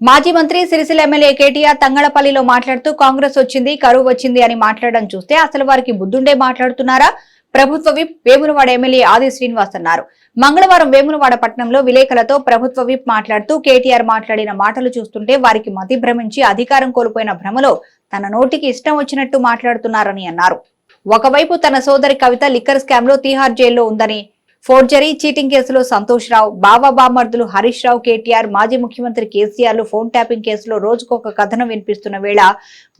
మాజీ మంత్రి సిరిసిల్ల ఎమ్మెల్యే కేటీఆర్ తంగళపల్లిలో మాట్లాడుతూ కాంగ్రెస్ వచ్చింది కరువు వచ్చింది అని మాట్లాడడం చూస్తే అసలు వారికి బుద్ధుండే మాట్లాడుతున్నారా? ప్రభుత్వ విప్ వేములవాడ ఎమ్మెల్యే ఆది శ్రీనివాస్ అన్నారు. మంగళవారం వేములవాడ పట్టణంలో విలేకరులతో ప్రభుత్వ విప్ మాట్లాడుతూ కేటీఆర్ మాట్లాడిన మాటలు చూస్తుంటే వారికి మతి భ్రమించి అధికారం కోల్పోయిన భ్రమలో తన నోటికి ఇష్టం వచ్చినట్టు మాట్లాడుతున్నారని అన్నారు. ఒకవైపు తన సోదరి కవిత లిక్కర్ స్కామ్లో తీహార్ జైల్లో ఉందని ఫోర్జరీ చీటింగ్ కేసులో సంతోష్ రావు బావా బామర్దులు హరీష్ రావు కేటీఆర్ మాజీ ముఖ్యమంత్రి కేసీఆర్ ఫోన్ ట్యాపింగ్ కేసులో రోజుకొక కథనం వినిపిస్తున్న వేళ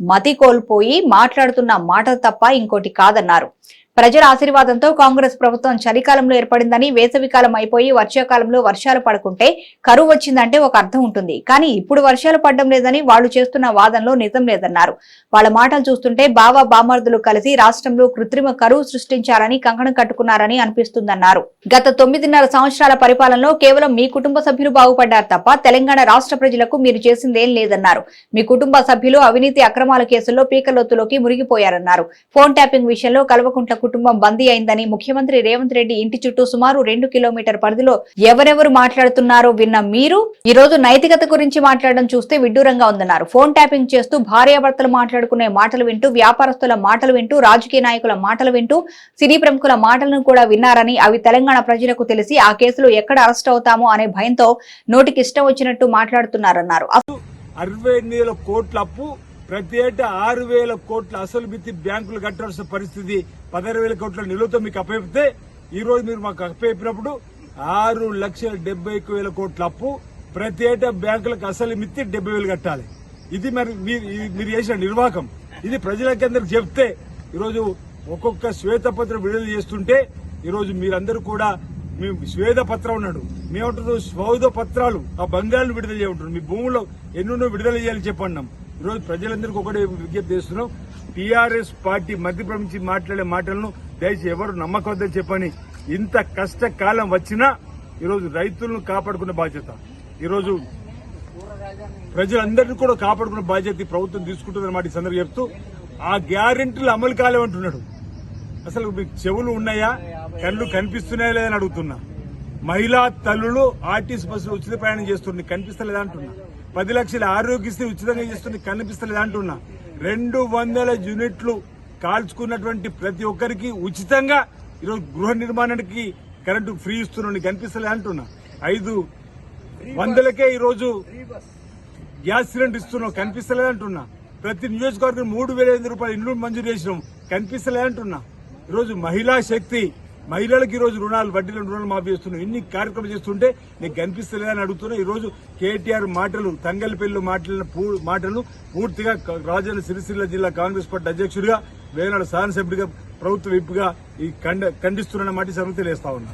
మతి కోల్పోయి మాట్లాడుతున్న మాట తప్ప ఇంకోటి కాదన్నారు. ప్రజల ఆశీర్వాదంతో కాంగ్రెస్ ప్రభుత్వం చలికాలంలో ఏర్పడిందని వేసవికాలం అయిపోయి వర్షాకాలంలో వర్షాలు పడుకుంటే కరువు వచ్చిందంటే ఒక అర్థం ఉంటుంది. కానీ ఇప్పుడు వర్షాలు పడడం లేదని వాళ్ళు చేస్తున్న వాదనలో నిజం లేదన్నారు. వాళ్ళ మాటలు చూస్తుంటే బావా బామర్దులు కలిసి రాష్ట్రంలో కృత్రిమ కరువు సృష్టించారని కంకణం కట్టుకున్నారని అనిపిస్తుందన్నారు. గత తొమ్మిదిన్నర సంవత్సరాల పరిపాలనలో కేవలం మీ కుటుంబ సభ్యులు బాగుపడ్డారు తప్ప తెలంగాణ రాష్ట్ర ప్రజలకు మీరు చేసిందేం లేదన్నారు. మీ కుటుంబ సభ్యులు అవినీతి అక్రమాల కేసుల్లో పీకలొత్తులోకి మురిగిపోయారన్నారు. ఫోన్ ట్యాపింగ్ విషయంలో కల్వకుంట్ల కుటుంబం బందీ అయిందని ముఖ్యమంత్రి రేవంత్ రెడ్డి ఇంటి చుట్టూ సుమారు రెండు కిలోమీటర్ పరిధిలో ఎవరెవరు మాట్లాడుతున్నారో విన్న మీరు ఈ రోజు నైతికత గురించి మాట్లాడడం చూస్తే విడ్డూరంగా ఉందన్నారు. ఫోన్ ట్యాపింగ్ చేస్తూ భార్యాభర్తలు మాట్లాడుకునే మాటలు వింటూ వ్యాపారస్తుల మాటలు వింటూ రాజకీయ నాయకుల మాటలు వింటూ సినీ ప్రముఖుల మాటలను కూడా విన్నారని అవి తెలంగాణ ప్రజలకు తెలిసి ఆ కేసులో ఎక్కడ అరెస్ట్ అవుతామో అనే భయంతో నోటికి ఇష్టం వచ్చినట్టు మాట్లాడుతున్నారన్నారు. అరవై ఎనిమిది వేల కోట్ల అప్పు ప్రతి ఏటా ఆరు వేల కోట్ల అసలు బిత్తి బ్యాంకులు కట్టాల్సిన పరిస్థితి పదహారు వేల కోట్ల నిలువతో మీకు అప్పయితే ఈ రోజు మీరు మాకు అప్పయినప్పుడు ఆరు లక్షల డెబ్బై ఒక్క వేల కోట్ల అప్పు ప్రతి ఏటా బ్యాంకులకు అసలు మిత్తి డెబ్బై వేలు కట్టాలి. ఇది మరి మీరు ఇది మీరు చేసిన నిర్వాహకం. ఇది ప్రజలకందరికి చెప్తే ఈరోజు ఒక్కొక్క శ్వేతపత్రం విడుదల చేస్తుంటే ఈరోజు మీరందరూ కూడా మీ శ్వేత పత్రం ఉన్నాడు. మేమంటున్నాం స్వౌద పత్రాలు ఆ బంగాళను విడుదల చేయమంటున్నాం. మీ భూముల్లో ఎన్నెన్నో విడుదల చేయాలని చెప్పన్నాం. ఈరోజు ప్రజలందరికీ ఒకటే విజ్ఞప్తి చేస్తున్నాం. టీఆర్ఎస్ పార్టీ మధ్యప్రమించి మాట్లాడే మాటలను దయచేసి ఎవరు నమ్మకొద్దని చెప్పని ఇంత కష్టకాలం వచ్చినా ఈరోజు రైతులను కాపాడుకునే బాధ్యత. ఈరోజు ప్రజలందరినీ కూడా కాపాడుకునే బాధ్యత ఈ ప్రభుత్వం తీసుకుంటుందన్నమాట ఈ సందర్భం చెప్తూ ఆ గ్యారెంటీలు అమలు కాలేమంటున్నాడు అసలు మీకు చెవులు ఉన్నాయా? కళ్ళు కనిపిస్తున్నాయా లేదని అడుగుతున్నా. మహిళా తల్లులు ఆర్టీసీ బస్సులు ఉచిత ప్రయాణం చేస్తుంది కనిపిస్తలేదా అంటున్నా. పది లక్షల ఆరోగ్యశ్రీ ఉచితంగా చేస్తుంది కనిపిస్తలేదా అంటున్నా. రెండు వందల యూనిట్లు కాల్చుకున్నటువంటి ప్రతి ఒక్కరికి ఉచితంగా ఈరోజు గృహ నిర్మాణానికి కరెంటు ఫ్రీ ఇస్తున్నాడు కనిపిస్తలే అంటున్నా. ఐదు వందలకే ఈరోజు గ్యాస్ సిలిండర్ ఇస్తున్నాం కనిపిస్తలేదు అంటున్నా. ప్రతి నియోజకవర్గం మూడు వేల ఐదు రూపాయలు ఇండ్లు మంజూరు చేసినాం. కనిపిస్తలేదు అంటున్నా. ఈరోజు మహిళా శక్తి మహిళలకు ఈరోజు రుణాలు వడ్డీల రుణాలు మాఫీ చేస్తున్నాం ఇన్ని కార్యక్రమాలు చేస్తుంటే నీకు కనిపిస్తలేదని అడుగుతున్నా. ఈరోజు కేటీఆర్ మాటలు తంగలపల్లి మాట్లాడిన పూ- మాటలను పూర్తిగా రాజన్న సిరిసిల్ల జిల్లా కాంగ్రెస్ పార్టీ అధ్యక్షుడిగా వేనాడు శాసనసభ్యుడిగా ప్రభుత్వ విప్పుగా ఈ ఖండ ఖండిస్తున్న మాట సమస్యలు వేస్తా ఉన్నా.